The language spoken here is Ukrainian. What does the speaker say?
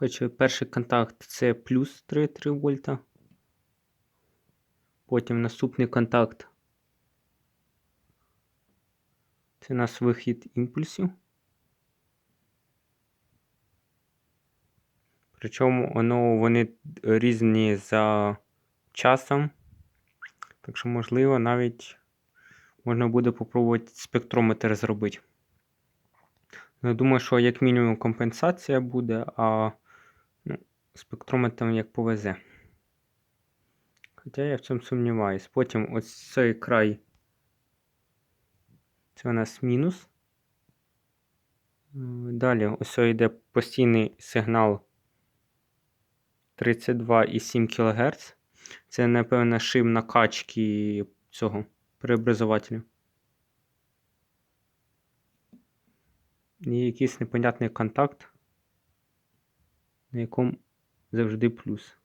Коротше, перший контакт це плюс 3,3 вольта. Потім наступний контакт. Це у нас вихід імпульсів. Причому воно, вони різні за часом. Так що, можливо, навіть можна буде попробувати спектрометр зробити. Ну, Я думаю, що як мінімум компенсація буде, а спектрометром як повезе. Хоча я в цьому сумніваюсь. Потім ось цей край. Це у нас мінус. Далі ось йде постійний сигнал 32,7 кГц. Це, напевно, шим накачки цього преобразователя. І якийсь непонятний контакт, на якому завжди плюс.